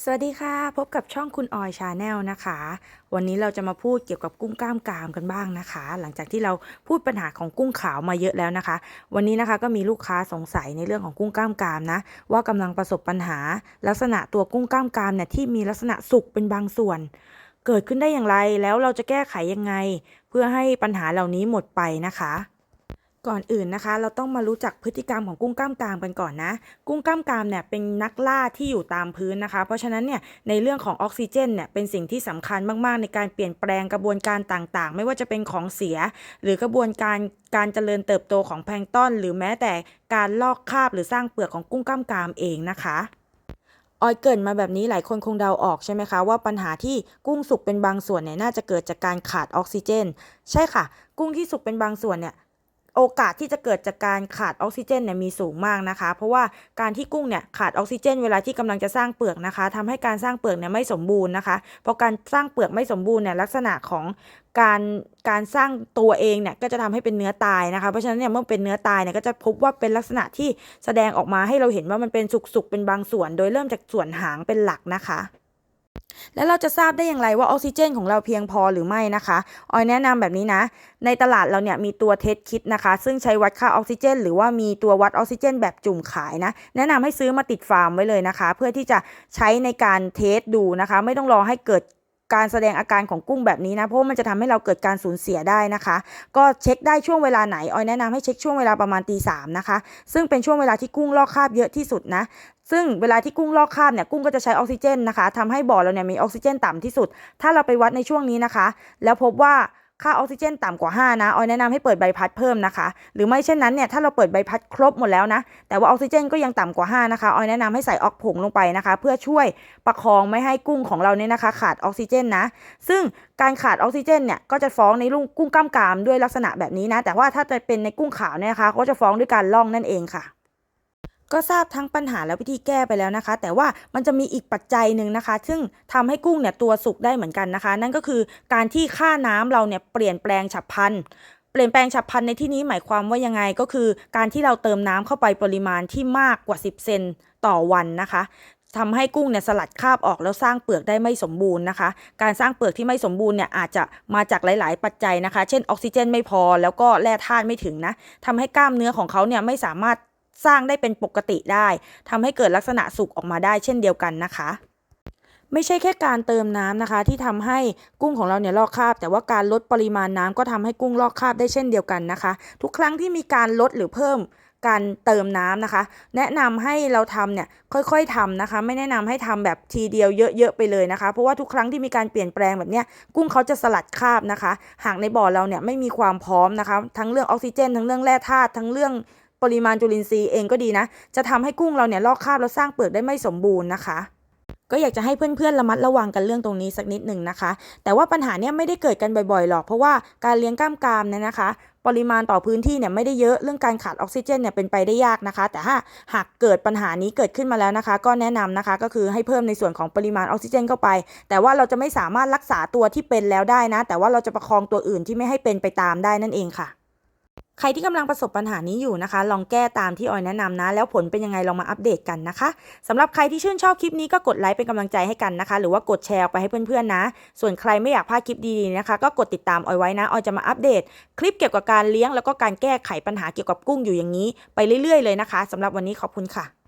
สวัสดีค่ะ พบกับช่องคุณออยชาแนลนะคะ วันนี้เราจะมาพูดเกี่ยวกับกุ้งกล้ามกรามกันบ้างนะคะ หลังจากที่เราพูดปัญหาของกุ้งขาวมาเยอะแล้วนะคะ วันนี้นะคะก็มีลูกค้าสงสัยในเรื่องของกุ้งกล้ามกรามนะ ว่ากำลังประสบปัญหา ลักษณะตัวกุ้งกล้ามกรามเนี่ยที่มีลักษณะสุกเป็นบางส่วน เกิดขึ้นได้อย่างไรแล้วเราจะแก้ไขยังไง เพื่อให้ปัญหาเหล่านี้หมดไปนะคะ ก่อนอื่นนะคะ เราต้องมารู้จักพฤติกรรมของกุ้งกล้ามกรามกันก่อนนะ กุ้งกล้ามกรามเนี่ยเป็นนักล่าที่อยู่ตามพื้นนะคะ เพราะฉะนั้นเนี่ยในเรื่องของออกซิเจนเนี่ยเป็นสิ่งที่สำคัญมากๆ ในการเปลี่ยนแปลงกระบวนการต่างๆ ไม่ว่าจะเป็นของเสีย หรือกระบวนการการเจริญเติบโตของแพลงก์ต้นหรือแม้แต่การลอกคราบหรือสร้างเปลือกของกุ้งกล้ามกรามเองนะคะออยเกรินมาแบบนี้หลายคนคงเดาออกใช่ไหมคะ ว่าปัญหาที่กุ้งสุกเป็นบางส่วนเนี่ยน่าจะเกิดจากการขาดออกซิเจน ใช่ค่ะ กุ้งที่สุกเป็นบางส่วนเนี่ย โอกาสที่จะเกิดจากการขาดออกซิเจนเนี่ยมีสูงมากนะคะ เพราะว่าการที่กุ้งเนี่ยขาดออกซิเจน เวลาที่กำลังจะสร้างเปลือกนะคะทำให้การสร้างเปลือกเนี่ยไม่สมบูรณ์นะคะเพราะการสร้างเปลือกไม่สมบูรณ์เนี่ยลักษณะของการการสร้างตัวเองเนี่ยก็จะทำให้เป็นเนื้อตายนะคะ เพราะฉะนั้นเนี่ยเมื่อเป็นเนื้อตายเนี่ยก็จะพบว่าเป็นลักษณะที่แสดงออกมาให้เราเห็นว่ามันเป็นสุกๆเป็นบางส่วน โดยเริ่มจากส่วนหางเป็นหลักนะคะ แล้วเราจะทราบได้อย่างไรว่าออกซิเจนของเราเพียงพอหรือไม่นะคะออยแนะนำแบบนี้นะ ในตลาดเราเนี่ยมีตัวเทสคิดนะคะ ซึ่งใช้วัดค่าออกซิเจน หรือว่ามีตัววัดออกซิเจน แบบจุ่มขายนะ แนะนำให้ซื้อมาติดฟาร์มไว้เลยนะคะ เพื่อที่จะใช้ในการเทสดูนะคะ ไม่ต้องรอให้เกิด การแสดงอาการของกุ้งแบบนี้นะ เพราะมันจะทำให้เราเกิดการสูญเสียได้นะคะ ก็เช็คได้ช่วงเวลาไหนออยแนะนำให้เช็คช่วงเวลาประมาณตีสามนะคะ ซึ่งเป็นช่วงเวลาที่กุ้งลอกคราบเยอะที่สุดนะซึ่งเวลาที่กุ้งลอกคราบเนี่ยกุ้งก็จะใช้ออกซิเจนนะคะทำให้บ่อเราเนี่ยมีออกซิเจนต่ำที่สุด ถ้าเราไปวัดในช่วงนี้นะคะ แล้วพบว่า ค่าออกซิเจนต่ำกว่า 5 นะ ออยแนะนำให้เปิดใบพัดเพิ่มนะคะ หรือไม่เช่นนั้นเนี่ย ถ้าเราเปิดใบพัดครบหมดแล้วนะ แต่ว่าออกซิเจนก็ยังต่ำกว่า 5 นะคะ ออยแนะนำให้ใส่ออกผงลงไปนะคะ เพื่อช่วยประคองไม่ให้กุ้งของเราเนี่ยนะคะ ขาดออกซิเจนนะ ซึ่งการขาดออกซิเจนเนี่ย ก็จะฟ้องในลุงกุ้งกล้ามกรามด้วยลักษณะแบบนี้นะ แต่ว่าถ้าจะเป็นในกุ้งขาวเนี่ยนะคะ ก็จะฟ้องด้วยการล่องนั่นเองค่ะ ก็ทราบทั้งปัญหาและวิธีแก้ไปแล้วนะคะ แต่ว่ามันจะมีอีกปัจจัยหนึ่งนะคะ ซึ่งทำให้กุ้งเนี่ยตัวสุกได้เหมือนกันนะคะ นั่นก็คือการที่ค่าน้ำเราเนี่ยเปลี่ยนแปลงฉับพลันเปลี่ยนแปลงฉับพลันในที่นี้หมายความว่ายังไงก็คือ การที่เราเติมน้ำเข้าไปปริมาณที่มากกว่า 10 เซนต่อวันนะคะทำให้กุ้งเนี่ยสลัดคราบออกแล้วสร้างเปลือกได้ไม่สมบูรณ์นะคะ การสร้างเปลือกที่ไม่สมบูรณ์เนี่ยอาจจะมาจากหลาย ๆ ปัจจัยนะคะ เช่นออกซิเจนไม่พอแล้วก็แร่ธาตุไม่ถึงนะทำให้กล้ามเนื้อของเขาเนี่ยไม่สามารถ สร้างได้เป็นปกติได้ทำให้เกิดลักษณะสุกออกมาได้เช่นเดียวกันนะคะไม่ใช่แค่การเติมน้ำนะคะ ที่ทำให้กุ้งของเราเนี่ยลอกคราบ แต่ว่าการลดปริมาณน้ำก็ทำให้กุ้งลอกคราบได้เช่นเดียวกันนะคะ ทุกครั้งที่มีการลดหรือเพิ่มการเติมน้ำนะคะ แนะนำให้เราทำเนี่ยค่อยๆทำนะคะ ไม่แนะนำให้ทำแบบทีเดียวเยอะๆไปเลยนะคะ เพราะว่าทุกครั้งที่มีการเปลี่ยนแปลงแบบเนี้ยกุ้งเขาจะสลัดคราบนะคะ หากในบ่อเราเนี่ยไม่มีความพร้อมนะคะ ทั้งเรื่องออกซิเจน ทั้งเรื่องแร่ธาตุทั้งเรื่อง ปริมาณจุลินทรีย์เองก็ดีนะ จะทำให้กุ้งเราเนี่ยลอกคราบแล้วสร้างเปลือกได้ไม่สมบูรณ์นะคะก็อยากจะให้เพื่อนๆระมัดระวังกันเรื่องตรงนี้สักนิดหนึ่งนะคะ แต่ว่าปัญหาเนี้ยไม่ได้เกิดกันบ่อยๆหรอกเพราะว่าการเลี้ยงกล้ามกรามเนี่ยนะคะ ปริมาณต่อพื้นที่เนี่ยไม่ได้เยอะเรื่องการขาดออกซิเจนเนี่ยเป็นไปได้ยากนะคะ แต่ถ้าหากเกิดปัญหานี้เกิดขึ้นมาแล้วนะคะ ก็แนะนำนะคะก็คือให้เพิ่มในส่วนของปริมาณออกซิเจนเข้าไป แต่ว่าเราจะไม่สามารถรักษาตัวที่เป็นแล้วได้นะ แต่ว่าเราจะประคองตัวอื่นที่ไม่ให้เป็นไปตามได้นั่นเองค่ะ ใครที่กำลังประสบปัญหานี้อยู่นะคะ ลองแก้ตามที่ออยแนะนำนะ แล้วผลเป็นยังไงลองมาอัปเดตกันนะคะสำหรับใครที่ชื่นชอบคลิปนี้ก็กดไลค์เป็นกำลังใจให้กันนะคะ หรือว่ากดแชร์ออกไปให้เพื่อนๆนะ ส่วนใครไม่อยากพลาดคลิปดีๆนะคะ ก็กดติดตามออยไว้นะออยจะมาอัปเดต คลิปเกี่ยวกับการเลี้ยงแล้วก็การแก้ไขปัญหาเกี่ยวกับกุ้งอยู่อย่างนี้ ไปเรื่อยๆเลยนะคะสำหรับวันนี้ขอบคุณค่ะ